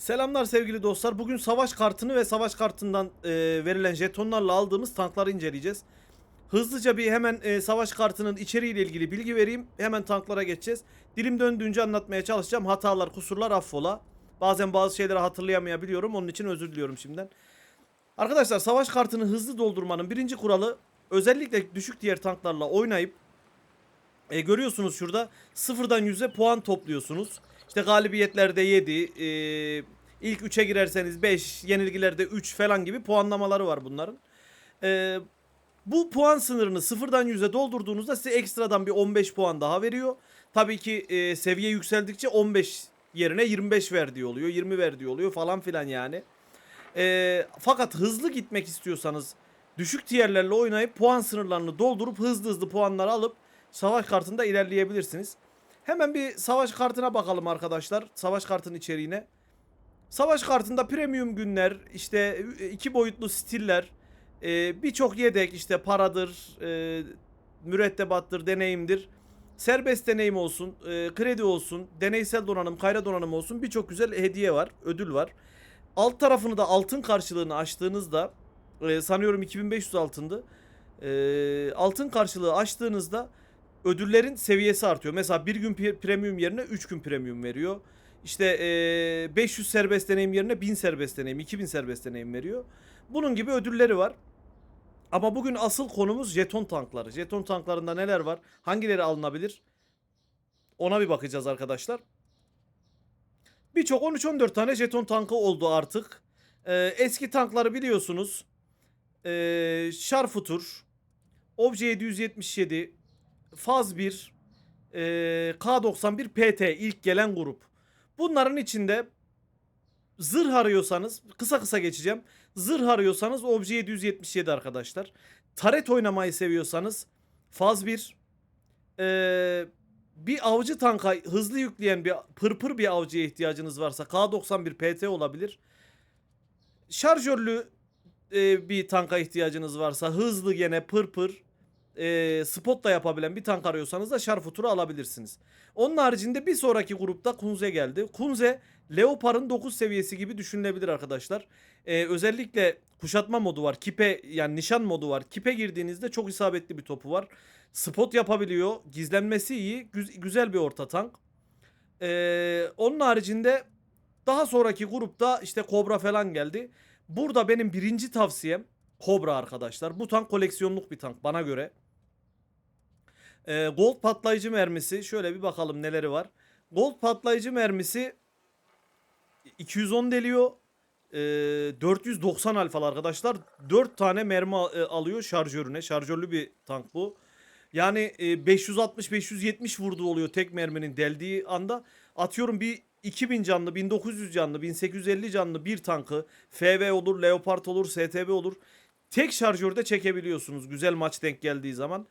Selamlar sevgili dostlar. Bugün savaş kartını ve savaş kartından e, verilen jetonlarla aldığımız tankları inceleyeceğiz. Hızlıca bir hemen e, savaş kartının içeriğiyle ilgili bilgi vereyim. Hemen tanklara geçeceğiz. Dilim döndüğünce anlatmaya çalışacağım. Hatalar, kusurlar affola. Bazen bazı şeyleri hatırlayamayabiliyorum. Onun için özür diliyorum şimdiden. Arkadaşlar savaş kartını hızlı doldurmanın birinci kuralı özellikle düşük diğer tanklarla oynayıp e, görüyorsunuz şurada sıfırdan 100'e puan topluyorsunuz. İşte galibiyetlerde 7, e, ilk 3'e girerseniz 5, yenilgilerde 3 falan gibi puanlamaları var bunların. E, bu puan sınırını sıfırdan 100'e doldurduğunuzda size ekstradan bir 15 puan daha veriyor. Tabii ki e, seviye yükseldikçe 15 yerine 25 verdiği oluyor, 20 verdiği oluyor falan filan yani. Fakat hızlı gitmek istiyorsanız düşük tierlerle oynayıp puan sınırlarını doldurup hızlı hızlı puanları alıp savaş kartında ilerleyebilirsiniz. Hemen bir savaş kartına bakalım arkadaşlar. Savaş kartının içeriğine. Savaş kartında premium günler, işte iki boyutlu stiller, e, birçok yedek işte paradır, e, mürettebattır, deneyimdir. Serbest deneyim olsun, e, kredi olsun, deneysel donanım, kayra donanım olsun birçok güzel hediye var, ödül var. Alt tarafını da altın karşılığını açtığınızda e, sanıyorum 2500 altındı. E, altın karşılığı açtığınızda ödüllerin seviyesi artıyor. Mesela bir gün pre- premium yerine 3 gün premium veriyor. İşte e, 500 serbest deneyim yerine 1000 serbest deneyim, 2000 serbest deneyim veriyor. Bunun gibi ödülleri var. Ama bugün asıl konumuz jeton tankları. Jeton tanklarında neler var? Hangileri alınabilir? Ona bir bakacağız arkadaşlar. Birçok 13-14 tane jeton tankı oldu artık. Ee, eski tankları biliyorsunuz. Ee, Sharfutur, Obje 777, Faz 1, e, K91 PT ilk gelen grup. Bunların içinde zırh arıyorsanız kısa kısa geçeceğim. Zırh arıyorsanız Obje 777 arkadaşlar. Taret oynamayı seviyorsanız Faz 1, e, bir avcı tanka hızlı yükleyen bir pırpır bir avcıya ihtiyacınız varsa K91 PT olabilir. Şarjörlü e, bir tanka ihtiyacınız varsa hızlı gene pırpır e, spot da yapabilen bir tank arıyorsanız da Şarfutur'u alabilirsiniz. Onun haricinde bir sonraki grupta Kunze geldi. Kunze Leopard'ın 9 seviyesi gibi düşünülebilir arkadaşlar. E, özellikle kuşatma modu var. Kipe yani nişan modu var. Kipe girdiğinizde çok isabetli bir topu var. Spot yapabiliyor. Gizlenmesi iyi. Güz- güzel bir orta tank. E, onun haricinde daha sonraki grupta işte Cobra falan geldi. Burada benim birinci tavsiyem Cobra arkadaşlar. Bu tank koleksiyonluk bir tank bana göre. Ee, gold patlayıcı mermisi. Şöyle bir bakalım neleri var. Gold patlayıcı mermisi 210 deliyor. Ee, 490 alfalı arkadaşlar. 4 tane mermi e, alıyor şarjörüne. Şarjörlü bir tank bu. Yani e, 560-570 vurduğu oluyor tek merminin deldiği anda. Atıyorum bir 2000 canlı, 1900 canlı, 1850 canlı bir tankı FV olur, Leopard olur, STB olur. Tek şarjörde çekebiliyorsunuz güzel maç denk geldiği zaman.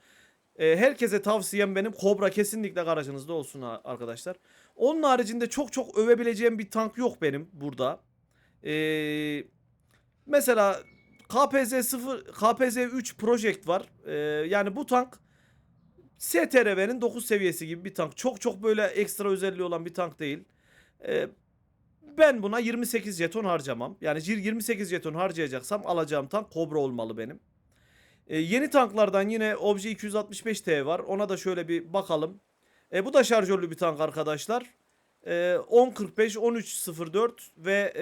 Ee, herkese tavsiyem benim Cobra kesinlikle garajınızda olsun arkadaşlar. Onun haricinde çok çok övebileceğim bir tank yok benim burada. Ee, mesela KPZ 0 KPZ 3 Project var. Ee, yani bu tank STRV'nin 9 seviyesi gibi bir tank. Çok çok böyle ekstra özelliği olan bir tank değil. Ee, ben buna 28 jeton harcamam. Yani jir- 28 jeton harcayacaksam alacağım tank Cobra olmalı benim. Ee, yeni tanklardan yine Obje 265T var. Ona da şöyle bir bakalım. E, bu da şarjörlü bir tank arkadaşlar. E, 10.45, 13.04 ve e,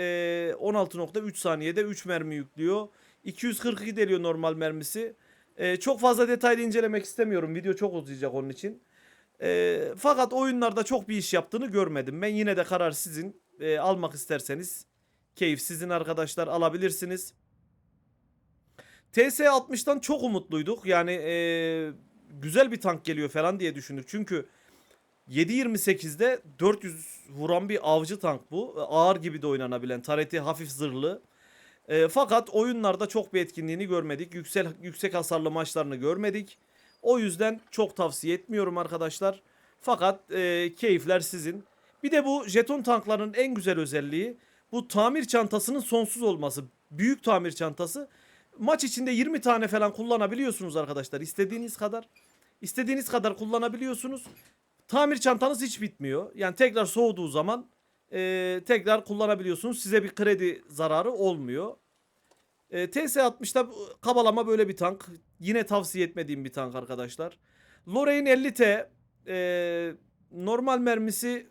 16.3 saniyede 3 mermi yüklüyor. 242 deliyor normal mermisi. E, çok fazla detaylı incelemek istemiyorum. Video çok uzayacak onun için. E, fakat oyunlarda çok bir iş yaptığını görmedim. Ben yine de karar sizin. E, almak isterseniz keyif sizin arkadaşlar alabilirsiniz. TS60'tan çok umutluyduk. Yani e, güzel bir tank geliyor falan diye düşündük. Çünkü 7.28'de 400 vuran bir avcı tank bu. Ağır gibi de oynanabilen. Tareti hafif zırhlı. E, fakat oyunlarda çok bir etkinliğini görmedik. Yüksek, yüksek hasarlı maçlarını görmedik. O yüzden çok tavsiye etmiyorum arkadaşlar. Fakat e, keyifler sizin. Bir de bu jeton tankların en güzel özelliği bu tamir çantasının sonsuz olması. Büyük tamir çantası. Maç içinde 20 tane falan kullanabiliyorsunuz arkadaşlar. İstediğiniz kadar. İstediğiniz kadar kullanabiliyorsunuz. Tamir çantanız hiç bitmiyor. Yani tekrar soğuduğu zaman e, tekrar kullanabiliyorsunuz. Size bir kredi zararı olmuyor. E, TS60'da kabalama böyle bir tank. Yine tavsiye etmediğim bir tank arkadaşlar. Lorraine 50T e, normal mermisi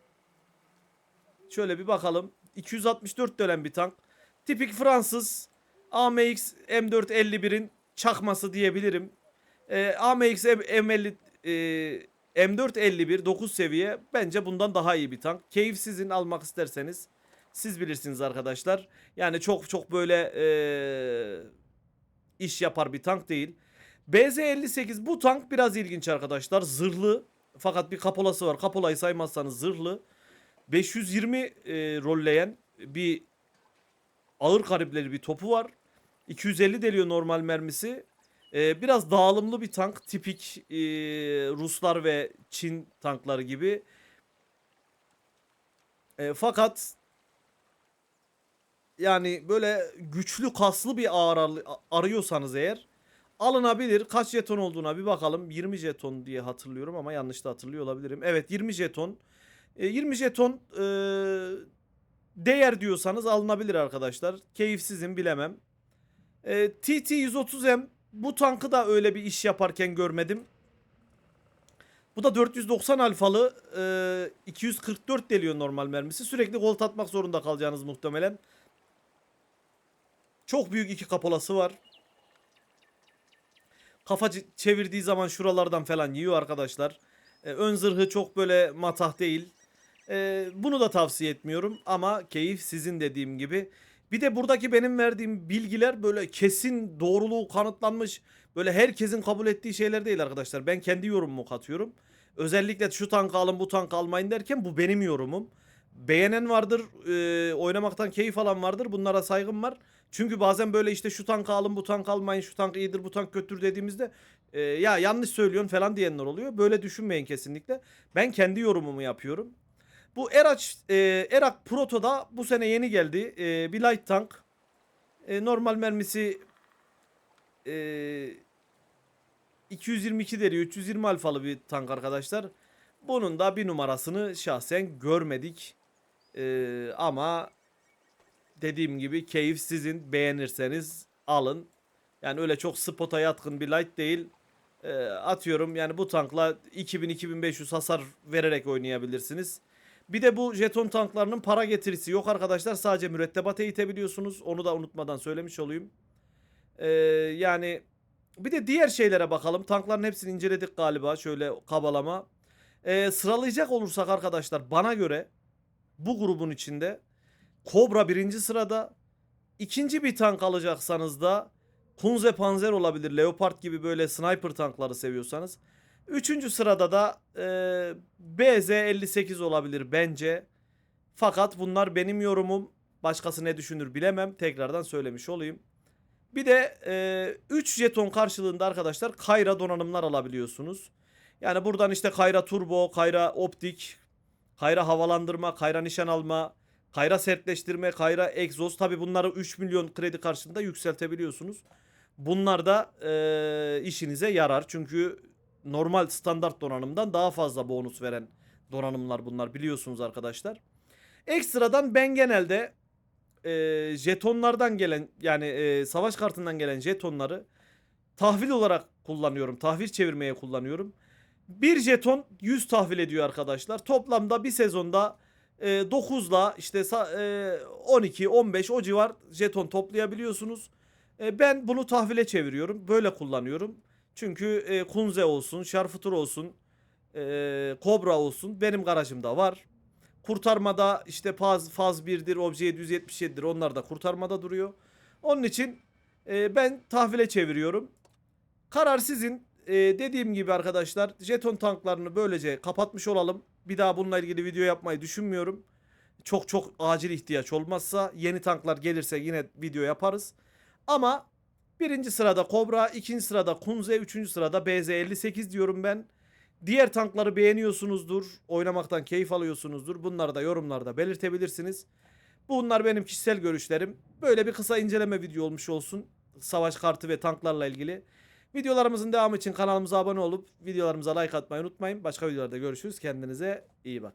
şöyle bir bakalım. 264 dönem bir tank. Tipik Fransız AMX M451'in çakması diyebilirim. E, AMX M- M50 e, M451 9 seviye bence bundan daha iyi bir tank. Keyifsizin almak isterseniz siz bilirsiniz arkadaşlar. Yani çok çok böyle e, iş yapar bir tank değil. BZ58 bu tank biraz ilginç arkadaşlar. Zırhlı fakat bir kapolası var. Kapolayı saymazsanız zırhlı. 520 e, rolleyen bir ağır kalibreli bir topu var. 250 deliyor normal mermisi. E, biraz dağılımlı bir tank. Tipik e, Ruslar ve Çin tankları gibi. E, fakat yani böyle güçlü kaslı bir ağır ar- arıyorsanız eğer alınabilir. Kaç jeton olduğuna bir bakalım. 20 jeton diye hatırlıyorum ama yanlış da hatırlıyor olabilirim. Evet 20 jeton. E, 20 jeton e, değer diyorsanız alınabilir arkadaşlar. Keyifsizim bilemem. E, TT 130M bu tankı da öyle bir iş yaparken görmedim. Bu da 490 alfalı e, 244 deliyor normal mermisi. Sürekli gol atmak zorunda kalacağınız muhtemelen. Çok büyük iki kapolası var. Kafa çevirdiği zaman şuralardan falan yiyor arkadaşlar. E, ön zırhı çok böyle matah değil. E, bunu da tavsiye etmiyorum ama keyif sizin dediğim gibi. Bir de buradaki benim verdiğim bilgiler böyle kesin doğruluğu kanıtlanmış. Böyle herkesin kabul ettiği şeyler değil arkadaşlar. Ben kendi yorumumu katıyorum. Özellikle şu tankı alın bu tankı almayın derken bu benim yorumum. Beğenen vardır, e, oynamaktan keyif alan vardır. Bunlara saygım var. Çünkü bazen böyle işte şu tankı alın bu tankı almayın şu tank iyidir bu tank kötüdür dediğimizde e, ya yanlış söylüyorsun falan diyenler oluyor. Böyle düşünmeyin kesinlikle. Ben kendi yorumumu yapıyorum. Bu Eraç, e, Erak Proto'da bu sene yeni geldi. E, bir light tank. E, normal mermisi e, 222 deri 320 alfalı bir tank arkadaşlar. Bunun da bir numarasını şahsen görmedik. E, ama dediğim gibi keyif sizin. Beğenirseniz alın. Yani öyle çok spota yatkın bir light değil. E, atıyorum yani bu tankla 2000-2500 hasar vererek oynayabilirsiniz. Bir de bu jeton tanklarının para getirisi yok arkadaşlar. Sadece mürettebat eğitebiliyorsunuz. Onu da unutmadan söylemiş olayım. Ee, yani bir de diğer şeylere bakalım. Tankların hepsini inceledik galiba. Şöyle kabalama. Ee, sıralayacak olursak arkadaşlar bana göre bu grubun içinde Kobra birinci sırada. İkinci bir tank alacaksanız da Kunze Panzer olabilir. Leopard gibi böyle sniper tankları seviyorsanız. Üçüncü sırada da e, BZ58 olabilir bence. Fakat bunlar benim yorumum. Başkası ne düşünür bilemem. Tekrardan söylemiş olayım. Bir de 3 jeton karşılığında arkadaşlar Kayra donanımlar alabiliyorsunuz. Yani buradan işte Kayra Turbo, Kayra Optik, Kayra havalandırma, Kayra nişan alma, Kayra sertleştirme, Kayra egzoz. Tabi bunları 3 milyon kredi karşılığında yükseltebiliyorsunuz. Bunlar da e, işinize yarar. Çünkü normal standart donanımdan daha fazla bonus veren donanımlar bunlar biliyorsunuz arkadaşlar. Ekstradan ben genelde e, jetonlardan gelen yani e, savaş kartından gelen jetonları tahvil olarak kullanıyorum. Tahvil çevirmeye kullanıyorum. Bir jeton 100 tahvil ediyor arkadaşlar. Toplamda bir sezonda e, 9'la işte sa- e, 12 15 o civar jeton toplayabiliyorsunuz. E, ben bunu tahvile çeviriyorum. Böyle kullanıyorum. Çünkü e, Kunze olsun, Şarfutur olsun, e, Kobra olsun benim garajımda var. Kurtarmada işte faz, faz 1'dir, obje 777'dir onlar da kurtarmada duruyor. Onun için e, ben tahvile çeviriyorum. Karar sizin. E, dediğim gibi arkadaşlar jeton tanklarını böylece kapatmış olalım. Bir daha bununla ilgili video yapmayı düşünmüyorum. Çok çok acil ihtiyaç olmazsa yeni tanklar gelirse yine video yaparız. Ama birinci sırada Kobra, ikinci sırada Kunze, üçüncü sırada BZ58 diyorum ben. Diğer tankları beğeniyorsunuzdur, oynamaktan keyif alıyorsunuzdur. Bunları da yorumlarda belirtebilirsiniz. Bunlar benim kişisel görüşlerim. Böyle bir kısa inceleme video olmuş olsun. Savaş kartı ve tanklarla ilgili. Videolarımızın devamı için kanalımıza abone olup videolarımıza like atmayı unutmayın. Başka videolarda görüşürüz. Kendinize iyi bakın.